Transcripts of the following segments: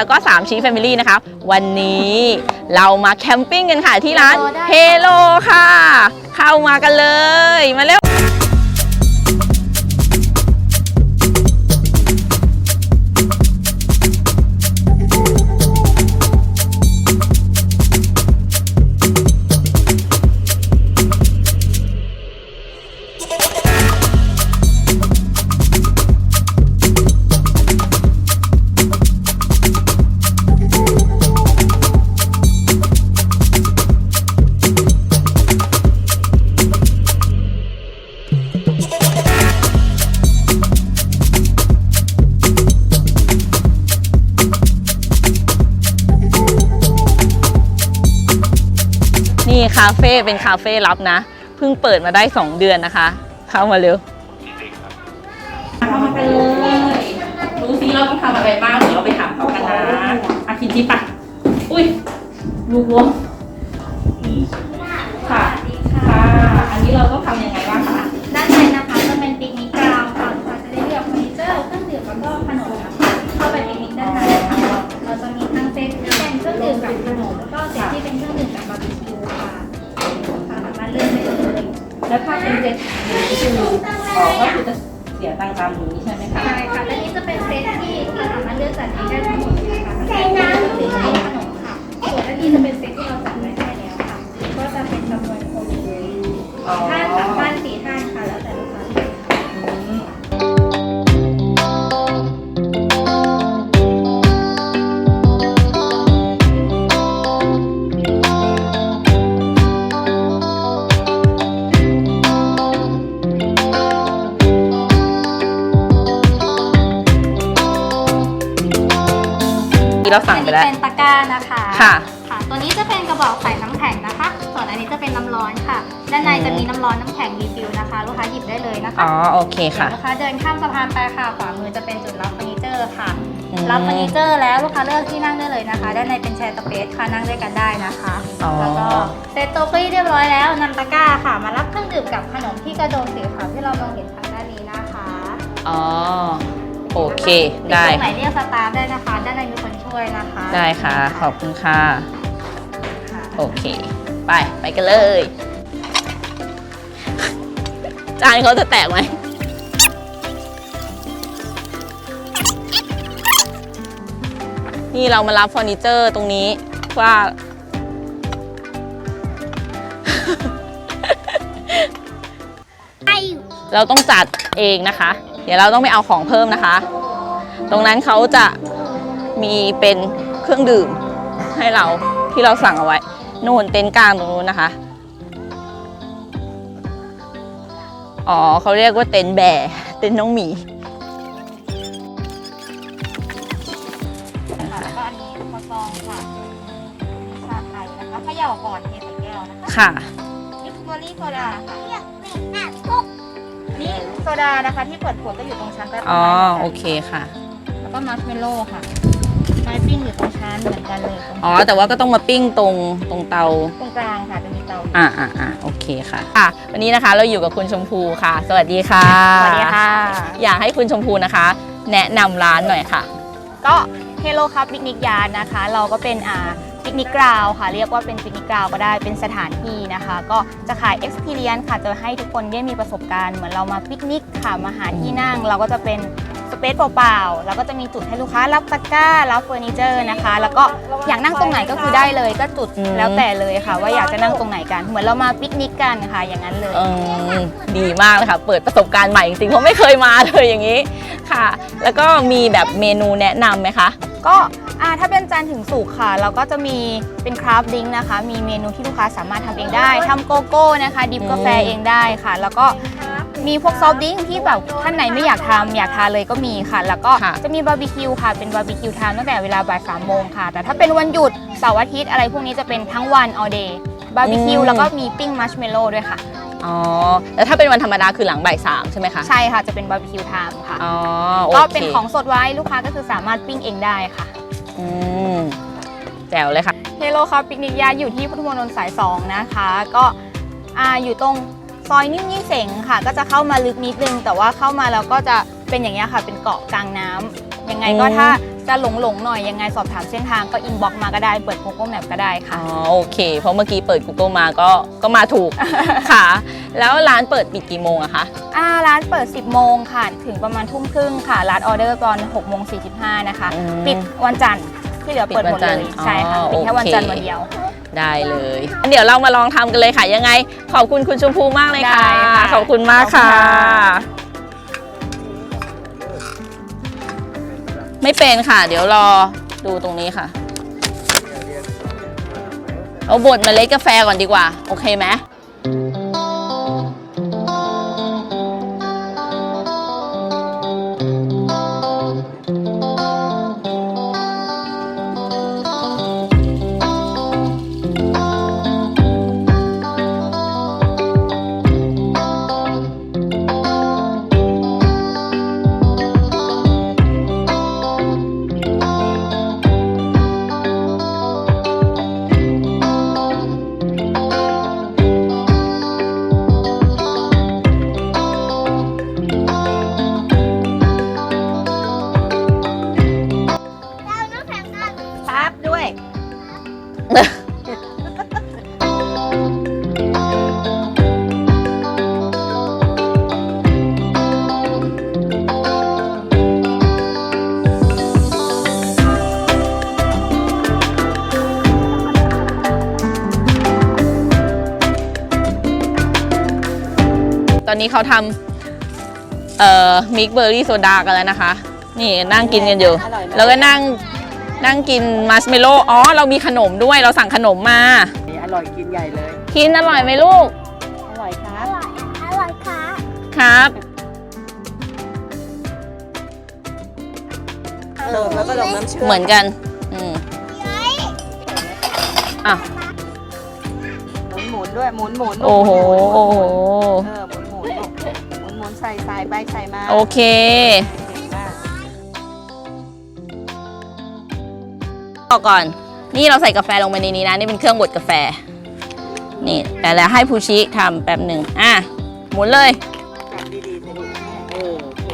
แนนค่ะแล้วก็3ชีแฟมิลี่นะคะ วันนี้เรามาแคมปิ้งกันค่ะที่ร้านเฮโลค่ะ เข้ามากันเลย มาเร็วาเฟ่เป็นคาเฟ่ลับนะ เพิ่งเปิดมาได้ 2 เดือนนะคะ เข้ามาเร็วเข้ามากันเลยรู้สิเราต้องทำอะไรบ้างเดี๋ยวเราไปถามเขากันนะอาคินจิปะอุ้ยลูกวง คืออ๋อก็คือจะเสียตังค์ตามนี้ใช่ไหมคะใช่ค่ะและนี้จะเป็นเซตที่เราสามารถเลือกจัดเองได้ทั้งหมดเลยค่ะใส่น้ำเครื่องดื่มขนมค่ะ ส่วนอันนี้จะเป็นเซตที่เราจัดไว้ให้แล้วค่ะ ก็จะเป็นจำนวนคนเลยอ๋อท่า ที่เราสั่งไปแล้ว อันนี้เป็นตะกร้านะคะค่ะ ค่ะ ตัวนี้จะเป็นกระบอกใส่น้ำแข็งนะคะ ส่วนอันนี้จะเป็นน้ำร้อนค่ะ ด้านในจะมีน้ำร้อนน้ำแข็งรีฟิลนะคะ ลูกค้าหยิบได้เลยนะคะอ๋อโอเคค่ะ เดี๋ยวลูกค้าเดินข้ามสะพานไปค่ะ ขวามือจะเป็นจุดรับเฟอร์นิเจอร์ค่ะ อืม รับเฟอร์นิเจอร์แล้วลูกค้าเลือกที่นั่งได้เลยนะคะ ด้านในเป็นแชร์สเปซค่ะนั่งด้วยกันได้นะคะ อ๋อ แล้วก็เซตโต๊ะเก้าอี้เรียบร้อยแล้วนำตะกร้าค่ะ มารับเครื่องดื่มกับขนมที่กระโดงสีขาวที่เรามองเห็นทางด้านนี้นะคะ อ๋อ โอเค ได้ตรงไหนเรียกสตาฟได้นะคะ ด้านในมีคนช่วยนะคะ ได้ค่ะ ขอบคุณค่ะค่ะ โอเค ไป ไปกันเลย จานเขาจะแตกไหมนี่เรามารับเฟอร์นิเจอร์ตรงนี้ว่า เราต้องจัดเองนะคะ เดี๋ยวเราต้องไปเอาของเพิ่มนะคะ ตรงนั้นเขาจะมีเป็นเครื่องดื่มให้เราที่เราสั่งเอาไว้ นู่นเต็นท์กลางตรงนู้นนะคะ อ๋อเขาเรียกว่าเต็นท์แบร์เต็นท์น้องหมีค่ะแล้วก็อันนี้คอซองค่ะชาไทยนะคะเขย่าก่อนเทใส่แก้วนะคะค่ะนี่คือเบอร์รี่โซดาค่ะ นี่โซดานะคะที่เปิดขวดก็อยู่ตรงชั้นใต้ต้นอ๋อไม้หมืนกันโอเคค่ะ แล้วก็มัชเมลโล่ค่ะไม้ปิ้งอยู่ตรงชั้นเหมือนกันเลยตรงอ๋อแต่ว่าก็ต้องมาปิ้งตรงตรงเตาตรงกลางค่ะจะมีเตาอ่าอ่าอ่าโอเคค่ะค่ะ วันนี้นะคะเราอยู่กับคุณชมพูค่ะ สวัสดีค่ะสวัสดีค่ะ อยากให้คุณชมพูนะคะ แนะนำร้านหน่อยค่ะ ก็เฮโลครับปิกนิกยาร์ดนะคะ เราก็เป็นอ่า ปิกนิกกราวค่ะ เรียกว่าเป็นปิกนิกกราวก็ได้เป็นสถานที่นะคะ ก็จะขาย experience ค่ะจะให้ทุกคนได้มีประสบการณ์เหมือนเรามาปิกนิกค่ะมาหาที่นั่ง เราก็จะเป็น เปซเปล่าๆแล้วก็จะมีจุดให้ลูกค้ารับตะกร้ารับเฟอร์นิเจอร์นะคะ แล้วก็อยากนั่งตรงไหนก็คือได้เลยก็จุดอืม แล้วแต่เลยค่ะ ว่าอยากจะนั่งตรงไหนกันเหมือนเรามาปิกนิกกันค่ะ อย่างนั้นเลย เออดีมากเลยค่ะ เปิดประสบการณ์ใหม่จริงๆเพราะไม่เคยมาเลยอย่างนี้ค่ะ แล้วก็มีแบบเมนูแนะนำไหมคะ ก็อ่าถ้าเป็นจันทร์ถึงสุกร์ค่ะ เราก็จะมีเป็นคราฟดิ้งนะคะ มีเมนูที่ลูกค้าสามารถทำเองได้ทำโกโก้นะคะ ดิฟกาแฟอืมเองได้ค่ะ แล้วก็ มีพวกซอฟต์ดริงก์ที่แบบท่านไหนไม่อยากทำอยากทานเลยก็มีค่ะ แล้วก็จะมีบาร์บีคิวค่ะ เป็นบาร์บีคิวทานตั้งแต่เวลาบ่ายสามโมงค่ะ แต่ถ้าเป็นวันหยุดเสาร์อาทิตย์อะไรพวกนี้จะเป็นทั้งวัน all day บาร์บีคิวแล้วก็มีปิ้งมัชเมลโล่ด้วยค่ะ อ๋อแล้วถ้าเป็นวันธรรมดาคือหลังบ่ายสามใช่ไหมคะใช่ค่ะจะเป็นบาร์บีคิวไทม์ค่ะ อ๋อโอก็เคเป็นของสดไว้ลูกค้าก็คือสามารถปิ้งเองได้ค่ะ อืมแจ๋วเลยค่ะ เฮโลครับปิกนิกยาอยู่ที่พุทธมณฑลสาย 2 นะคะ ก็อ่าอยู่ตรง ซอยนิ่มยี่เสงค่ะ ก็จะเข้ามาลึกนิดนึง แต่ว่าเข้ามาแล้วก็จะเป็นอย่างนี้ยค่ะ เป็นเกาะกลางน้ำยังไงก็อืมถ้าจะหลงหลงๆหน่อยยังไงสอบถามเส้นทางก็อินบ็อกมาก็ได้เปิด Google Map ก็ได้อ๋ค่ะอโอเค เพราะเมื่อกี้เปิด Google มาก็ก็มาถูก ค่ะ แล้วร้านเปิดปิดกี่โมงอะคะอ่าร้านเปิด 10 โมงค่ะ ถึงประมาณทุ่มครึ่งค่ะร้านออเดอร์ตอน6โมง45นะคะอืมปิดวันจันทร์ที่เหลือเปิดหมดปิดวันจัเลนทร์ยใช่ค่ะอ๋อปิดแค่วันโอเคจันทร์วันเดียว ได้เลยงั้นเดี๋ยวเรามาลองทำกันเลยค่ะ ยังไง ขอบคุณคุณชมพูมากเลยค่ะ ได้ค่ะขอบคุณมากค่ะ ขอบคุณค่ะ ไม่เป็นค่ะ เดี๋ยวรอดูตรงนี้ค่ะ เอาบดเมล็ดกาแฟก่อนดีกว่า โอเคไหม นนี้เขาทำเอ่อมิกเบอร์รี่โซดากันแล้วนะคะ นี่นั่งกินกันอยู่แล้วก็นั่งนั่งกินมัชเมลโล่อ๋อ เรามีขนมด้วยเราสั่งขนมมา นี่อร่อยกินใหญ่เลย กินอร่อยไหมลูก อร่อยครัอบร่อยอร่อยค่ะครับ เติมแล้วก็ลงน้ำเชื่อมเหมือนกันอืมอะหมุนหมุนๆด้วยหมุนหมุนๆโอ้โหโอ้โหเออ ใส่ใส่ไปใส่มาโอเค ต่อก่อน นี่เราใส่กาแฟลงไปในนี้นะ นี่เป็นเครื่องบดกาแฟ นี่ แต่แล้วให้ภูชิทำแป๊บหนึ่งอะ หมุนเลยจับดีๆสิลูกเออโอเค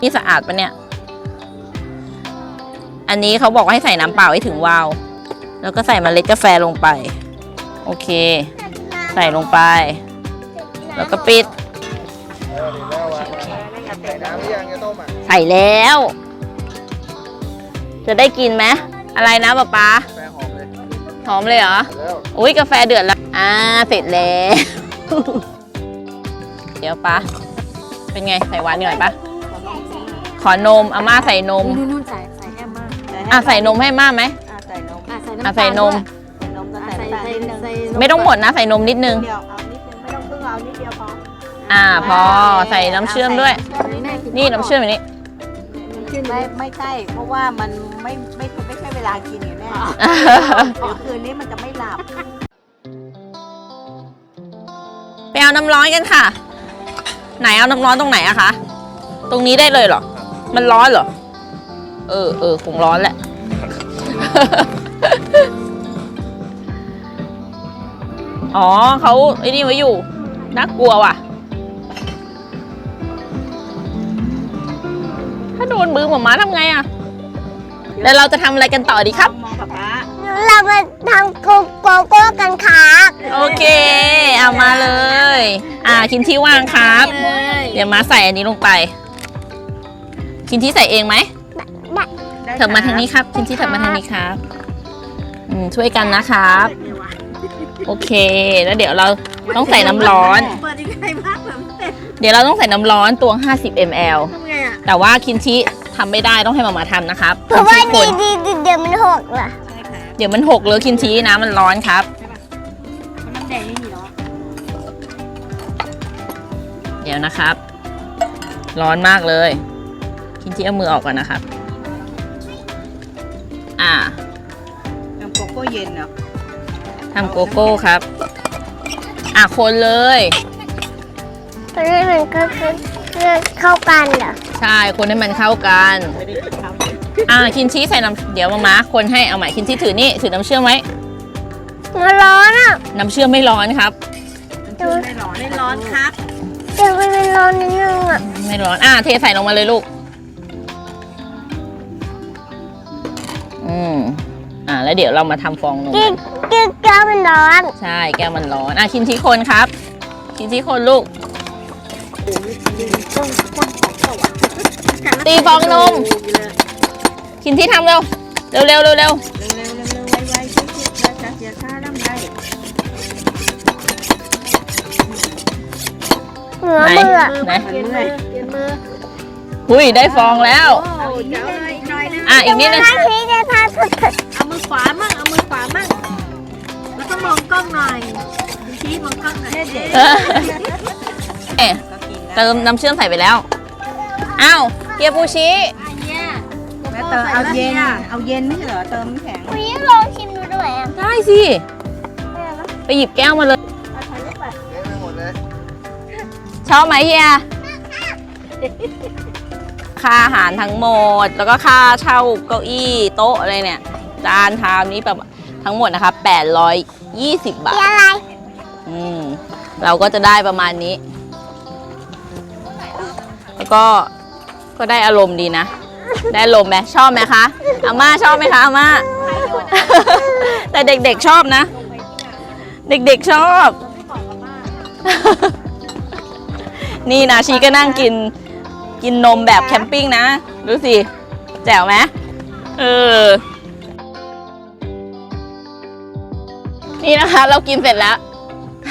นี่สะอาดปะเนี่ย อันนี้เขาบอกว่าให้ใส่น้ำเปล่าให้ถึงวาว แล้วก็ใส่มเมล็ดกาแฟลงไป โอเค ใส่ลงไป แล้วก็ปิด ใส่แล้ว จะได้กินไหมอะไรนะป๊าป๊าแฟหอมเลยหอมเลยเหรอ แล้วอุ้ยกาแฟเดือดแล้ว อ่า เสร็จแล้ว เดี๋ยวป๊าเป็นไงใส่หวานหน่อยปะขอนมอาม่าใส่นม นู่นๆใส่ใส่แอมมากอะใส่นมให้ม่าไหมอะใส่นมอะใส่อะใส่นมใส่นมก็ใส่น้ำตาลนิดนึงไม่ต้องหมดนะ ใส่นมนิดนึง เดียวเอานิดนึงไม่ต้องเพิ่งเอานิดเดียวพออ่า พอใส่น้ำเชื่อมด้วยนี่น้ำเชื่อมอย่างนี้ ไม่ไม่ใช่เพราะว่ามันไม่ไม่ไม่ใช่เวลากินอยู่แน่เดี๋ยวคืนนี้มันจะไม่หลับไปเอาน้ำร้อนกันค่ะ ไหนเอาน้ำร้อนตรงไหนอะคะ ตรงนี้ได้เลยเหรอ มันร้อนเหรอ เออเออคงร้อนแหละ อ๋อเขาไอ้นี่ไว้อยู่ น่ากลัวว่ะ มือหมาม้าทำไงอะแล้วเราจะทำอะไรกันต่อดีครับ มองกับป้าเรามาทำโกโก้กันครับโอเค เอามาเลย อ่าคินที่ว่างครับเดี๋ยวมาใส่อันนี้ลงไป คินที่ใส่เองไหมเถิบมาทางนี้ครับ คินที่เถิบมาทางนี้ครับอืมช่วยกันนะครับ โอเค แล้วเดี๋ยวเราต้องใส่น้ำร้อน เปิดยังไงบ้างแบบเต็มเดี๋ยวเราต้องใส่น้ำร้อนตวง 50 ml ทำไงอะแต่ว่าคินที่ ทำไม่ได้ต้องให้มามาทำนะครับเพราะว่าคินดีที่คนดีดีเดี๋ยวมันหกล่ะใช่ค่ะเดี๋ยวมันหกเลยคินที่น้ำมันร้อนครับน้ำแดงนี่มีเนาะเดี๋ยวนะครับ ร้อนมากเลย คินที่เอามือออกก่อนนะครับ อ่าน้ำโกโก้เย็นเนาะทำโกโก้ครับ อะคนเลยตอนนี้มันก็คือคือ เข้ากันเหรอ ใช่คนให้มันเข้ากันไม่ได้กินข้าวอ่าคินชี้ใส่น้ำเดี๋ยวมามาคนให้เอาใหม่คินชี้ถือนี่ถือน้ำเชื่อมไว้มันร้อนอะน้ำเชื่อมไม่ร้อนครับดูไม่ร้อนไม่ร้อนครับเดี๋ยวมันเป็นร้อนนิดนึงอะไม่ร้อนอะเทใส่ลงมาเลยลูก อืมอะแล้วเดี๋ยวเรามาทำฟองนมกิ๊กักนกิ๊กแก้วมันร้อน ใช่แก้วมันร้อน อะคินชิคนครับ คินชิคนลูก ตีฟองนมคินชิทำเร็ว เร็วเร็วเร็วเร็วเร็วเร็วเร็วเร็วไวไวชิชิช้าช้าเสียช้าน้ำได้เหนือไหนมืออะไหนเย็นเลยเย็นมือหุยได้ฟองแล้วเอาอีกนิดนึงอีกหน่อยนึงอะอีกนิดนึงถ้าพี่จะทานสุดเอามือขวามั่งเอามือขวามั่งแล้วก็มองกล้องหน่อยดูชี้มองกล้องหน่อย เด็กเออเอ๊ะเติมน้ำเชื่อมใส่ไปแล้ว อ้าวเฮียปูชิแล้วเติมเอาเย็น เอาเย็นไม่ใช่เหรอเติมน้ำแข็งพี่ลองชิมดูด้วยอะได้สิ ไปหยิบแก้วมาเลย เละไปหมดเลยชอบไหมเฮีย ค่าอาหารทั้งหมด แล้วก็ค่าเช่าเก้าอี้โต๊ะอะไรเนี่ย จานชามนี้แบบทั้งหมดนะคะ820 บาทพี่อะไร อืม เราก็จะได้ประมาณนี้แล้ว ก็ก็ได้อารมณ์ดีนะ ได้อารมณ์ไหมชอบไหมคะอาม่าชอบไหมคะอาม่า แต่เด็กๆชอบนะ เด็กๆชอบ นี่นะชีก็นั่งกินกินนมแบบแคมปิ้งนะ ดูสิ แจ๋วไหมเออ นี่นะคะ เรากินเสร็จแล้ว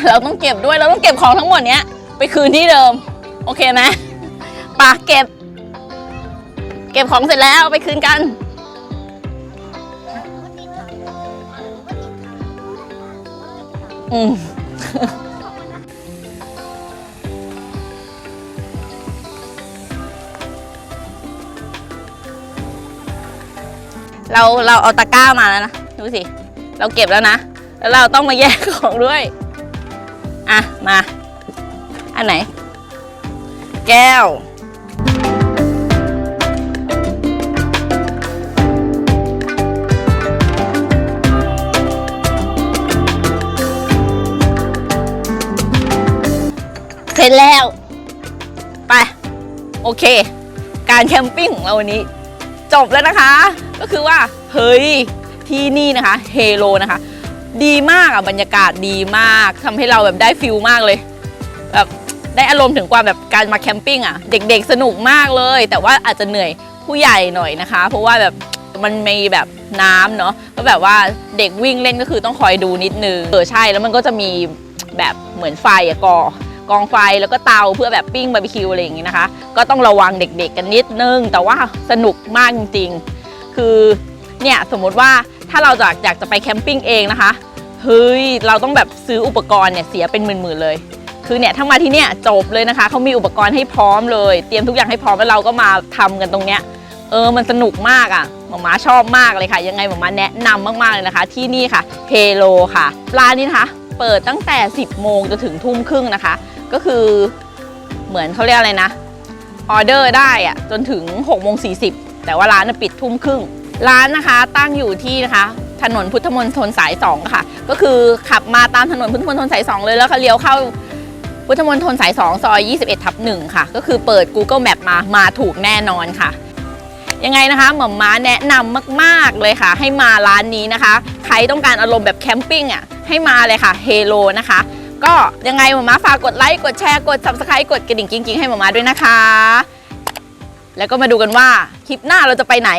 เราต้องเก็บด้วยเราต้องเก็บของทั้งหมดเนี้ย ไปคืนที่เดิม โอเคไหม ปะเก็บ เก็บของเสร็จแล้วไปคืนกัน อืมเราเราเอาตะกร้ามาแล้วนะ ดูสิ เราเก็บแล้วนะ แล้วเราต้องมาแยกของด้วย อะ มา อันไหน แก้ว เสร็จแล้ว ไป โอเค การแคมปิ้งของเราวันนี้ จบแล้วนะคะ ก็คือว่า เฮ้ย ที่นี่นะคะ เฮโลนะคะ ดีมากอะ บรรยากาศดีมากทำให้เราแบบได้ฟิลมากเลย แบบได้อารมณ์ถึงความแบบการมาแคมปิ้งอะ เด็กๆสนุกมากเลย แต่ว่าอาจจะเหนื่อยผู้ใหญ่หน่อยนะคะ เพราะว่าแบบมันมีแบบน้ำเนาะก็แบบว่าเด็กวิ่งเล่นก็คือต้องคอยดูนิดนึงเออใช่แล้วมันก็จะมีแบบเหมือนไฟอะกอ กองไฟแล้วก็เตาเพื่อแบบปิ้งบาร์บีคิวอะไรอย่างงี้นะคะ ก็ต้องระวังเด็กๆกันนิดนึง แต่ว่าสนุกมากจริงๆ คือเนี่ยสมมติว่าถ้าเราอยากอยากจะไปแคมปิ้งเองนะคะเฮ้ยเราต้องแบบซื้ออุปกรณ์เนี่ยเสียเป็นหมื่นๆเลย คือเนี่ยถ้ามาที่เนี่ยจบเลยนะคะเขามีอุปกรณ์ให้พร้อมเลย เตรียมทุกอย่างให้พร้อมแล้วเราก็มาทำกันตรงเนี้ยเออมันสนุกมากอะ่ะหมามาชอบมากเลยค่ะ ยังไงหมามาแนะนำมากๆเลยนะคะ ที่นี่ค่ะเฮโลค่ะร้านนี้นะคะ เปิดตั้งแต่ 10 โมงจนถึงทุ่มครึ่งนะคะ ก็คือเหมือนเขาเรียกอะไรนะออเดอร์ได้อะจนถึง6โมง40แต่ว่าร้านน่ะปิดทุ่มครึ่ง ร้านนะคะตั้งอยู่ที่นะคะ ถนนพุทธมณฑลสาย 2 ค่ะ ก็คือขับมาตามถนนพุทธมณฑลสาย 2 เลยแล้วก็เลี้ยวเข้าพุทธมณฑลสาย 2 ซอย 21ทับ1ค่ะ ก็คือเปิด Google Map มามาถูกแน่นอนค่ะยังไงนะคะหม่อมม้าแนะนำมากๆเลยค่ะ ให้มาร้านนี้นะคะ ใครต้องการอารมณ์แบบแคมปิ้งอะให้มาเลยค่ะเฮโลนะคะ ก็ยังไงหม่อม้าฝากกดไลค์กดแชร์กด subscribe กดกระดิ่งกิ๊งๆให้หมอมม้าด้วยนะคะ แล้วก็มาดูกันว่าคลิปหน้าเราจะไปไหน